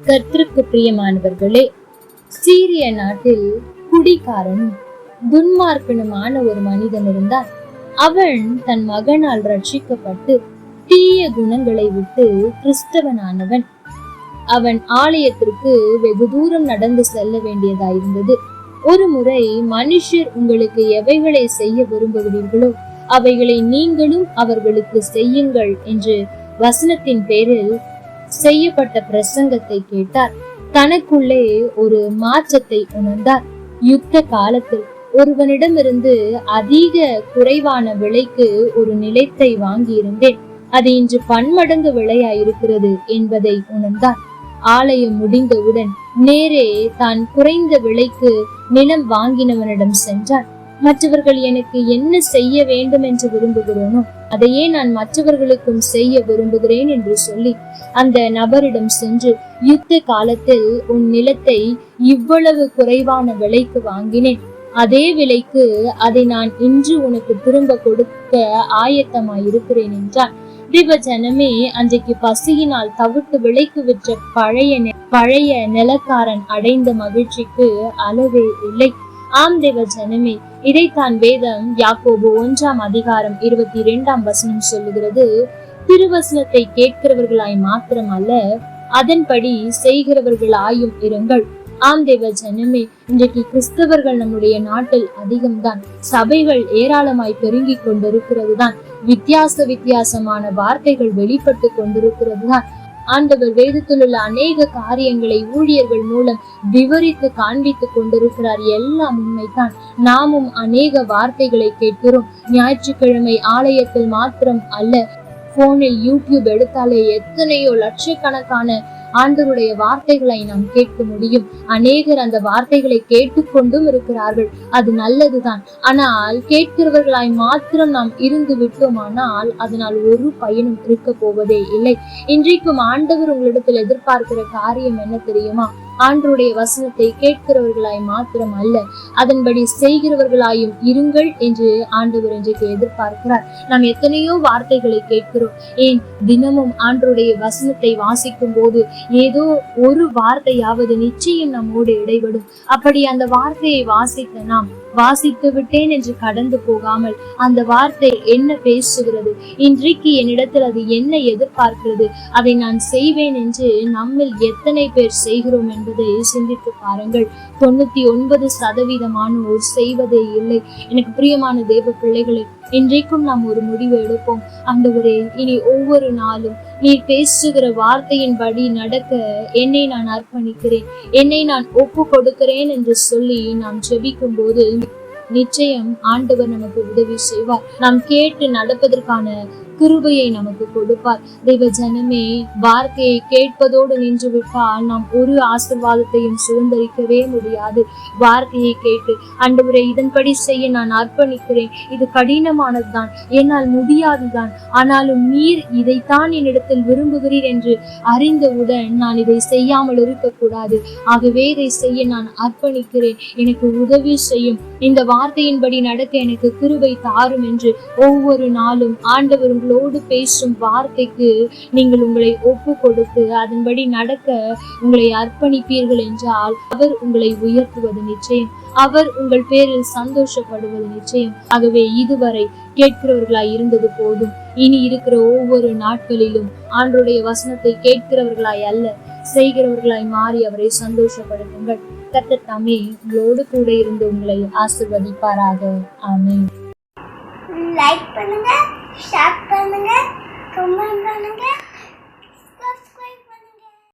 கர்த்தருக்கு பிரியமானவர்களே சீரிய நாட்டில் குடிகாரனும் துன்மார்க்கனுமான ஒரு மனிதன் இருந்தார் அவன் தன் மகனால் ரட்சிக்கப்பட்டு தீய குணங்களை விட்டு கிறிஸ்தவனானவன். அவன் ஆலயத்திற்கு வெகு தூரம் நடந்து செல்ல வேண்டியதாயிருந்தது. ஒரு முறை மனுஷர் உங்களுக்கு எவைகளை செய்ய விரும்புகிறீர்களோ அவைகளை நீங்களும் அவர்களுக்கு செய்யுங்கள் என்று வசனத்தின் பேரில் செய்யப்பட்ட பிரசங்கத்தை கேட்டார். தனக்குள்ளே ஒரு மாற்றத்தை உணர்ந்தார். யுத்த காலத்தில் ஒருவனிடமிருந்து அதிக குறைவான விலைக்கு ஒரு நிலத்தை வாங்கியிருந்தேன். அது இன்று பன்மடங்கு விலையாயிருக்கிறது என்பதை உணர்ந்தார். ஆலயம் முடிந்தவுடன் நேரே தான் குறைந்த விலைக்கு நிலம் வாங்கினவனிடம் சென்றார். மற்றவர்கள் எனக்கு என்ன செய்ய வேண்டும் என்று விரும்புகிறோனோ அதையே நான் மற்றவர்களுக்கும் செய்ய விரும்புகிறேன் என்று சொல்லி அந்த நபரிடம் சென்று யுத்த காலத்தில் உன் நிலத்தை இவ்வளவு குறைவான விலைக்கு வாங்கினேன். அதே விலைக்கு அதை நான் இன்று உனக்கு திரும்ப கொடுக்க ஆயத்தமாய் இருக்கிறேன் என்றான். தேவ ஜனமே அன்றைக்கு பசியினால் தவிட்டு விலைக்கு விற்ற பழைய நெ- பழைய நிலக்காரன் அடைந்த மகிழ்ச்சிக்கு அளவே இல்லை. ஆம் தேவ ஜனமே இதைத்தான் வேதம் யாக்கோபு ஒன்றாம் அதிகாரம் இருபத்தி இரண்டாம் வசனம் சொல்லுகிறது. திருவசனத்தை கேட்கிறவர்களாய் மாத்திரம் அல்ல அதன்படி செய்கிறவர்களாயும் இருங்கள். ஆம் தேவ ஜனமே இன்றைக்கு கிறிஸ்தவர்கள் நம்முடைய நாட்டில் அதிகம்தான். சபைகள் ஏராளமாய் பெருங்கிக் கொண்டிருக்கிறது தான் வித்தியாச வித்தியாசமான வார்த்தைகள் வெளிப்பட்டு கொண்டிருக்கிறது தான் ஆண்டவர் வேதத்தில் உள்ள அநேக காரியங்களை ஊழியர்கள் மூலம் விவரித்து காண்பித்துக் கொண்டிருக்கிறார். எல்லாம் உண்மைதான். நாமும் அநேக வார்த்தைகளை கேட்கிறோம். ஞாயிற்றுக்கிழமை ஆலயத்தில் மாத்திரம் அல்ல போனில் யூடியூப் எடுத்தாலே எத்தனையோ லட்சக்கணக்கான ஆண்டவருடைய வார்த்தைகளை நாம் கேட்க முடியும். அநேகர் அந்த வார்த்தைகளை கேட்டுக்கொண்டும் இருக்கிறார்கள். அது நல்லதுதான். ஆனால் கேட்கிறவர்களாய் மாத்திரம் நாம் இருந்து விட்டோமானால் அதனால் ஒரு பயனும் இருக்க போவதே இல்லை. இன்றைக்கும் ஆண்டவர் உங்களிடத்தில் எதிர்பார்க்கிற காரியம் என்ன தெரியுமா? ஆண்டருடைய வசனத்தை கேட்கிறவர்களாய் மாத்திரம் அல்ல அதன்படி செய்கிறவர்களாயும் இருங்கள் என்று ஆண்டவர் இன்றைக்கு எதிர்பார்க்கிறார். நாம் எத்தனையோ வார்த்தைகளை கேட்கிறோம். ஏன்? தினமும் ஆண்டருடைய வசனத்தை வாசிக்கும் போது ஏதோ ஒரு வார்த்தையாவது நிச்சயம் நம்மோடு இடைபடும். அப்படி அந்த வார்த்தையை வாசித்த நாம் வாசித்து விட்டேன் என்று கடந்து போகாமல் அந்த வார்த்தை என்ன பேசுகிறது? இன்றைக்கு என்னிடத்தில் அது என்ன எதிர்பார்க்கிறது? அதை நான் செய்வேன் என்று நம்மில் எத்தனை பேர் செய்கிறோம் என்பதை சிந்தித்து பாருங்கள். தொண்ணூத்தி ஒன்பது சதவீதமானோர் செய்வதே இல்லை. எனக்கு பிரியமான தேவ பிள்ளைகளை இன்றைக்கும் நாம் ஒரு முடிவு எடுப்போம். ஆண்டவரே இனி ஒவ்வொரு நாளும் நீ பேசுகிற வார்த்தையின்படி நடக்க என்னை நான் அர்ப்பணிக்கிறேன். என்னை நான் ஒப்பு கொடுக்கிறேன் என்று சொல்லி நாம் ஜெபிக்கும் போது நிச்சயம் ஆண்டவர் நமக்கு உதவி செய்வார். நாம் கேட்டு நடப்பதற்கான கிருபையை நமக்கு கொடுப்பார். தெய்வ ஜனமே வார்த்தையை கேட்பதோடு நின்று விட்டால் நாம் ஒரு ஆசிர்வாதத்தையும் சுதந்திரிக்கவே முடியாது. வார்த்தையை கேட்டு அண்டவரை இதன்படி செய்ய நான் அர்ப்பணிக்கிறேன். இது கடினமானதுதான். என்னால் முடியாதுதான். ஆனாலும் நீர் இதைத்தான் என்னிடத்தில் விரும்புகிறீர் என்று அறிந்தவுடன் நான் இதை செய்யாமல் இருக்கக்கூடாது. ஆகவே இதை செய்ய நான் அர்ப்பணிக்கிறேன். எனக்கு உதவி செய்யும். இந்த வார்த்தையின்படி நடக்க எனக்கு கிருபை தாரும் என்று ஒவ்வொரு நாளும் ஆண்டவரும் உங்களோடு பேசும் வார்த்தைக்கு நீங்கள் உங்களை ஒப்பு கொடுத்து அதன்படி நடக்க உங்களை அர்ப்பணிப்பீர்கள் என்றால் அவர் உங்களை உயர்த்துவது நிச்சயம். அவர் உங்கள் பேரில் சந்தோஷப்படுவது நிச்சயம். ஆகவே இதுவரை கேட்கிறவர்களாய் இருந்தது போதும். இனி இருக்கிற ஒவ்வொரு நாட்களிலும் ஆண்டுடைய வசனத்தை கேட்கிறவர்களாய் அல்ல செய்கிறவர்களாய் மாறி அவரை சந்தோஷப்படுத்துங்கள். கர்த்தர் தாமே உங்களோடு கூட இருந்து உங்களை ஆசிர்வதிப்பாராக. ஆமே லைக் பண்ணுங்க ஷேர் பண்ணுங்க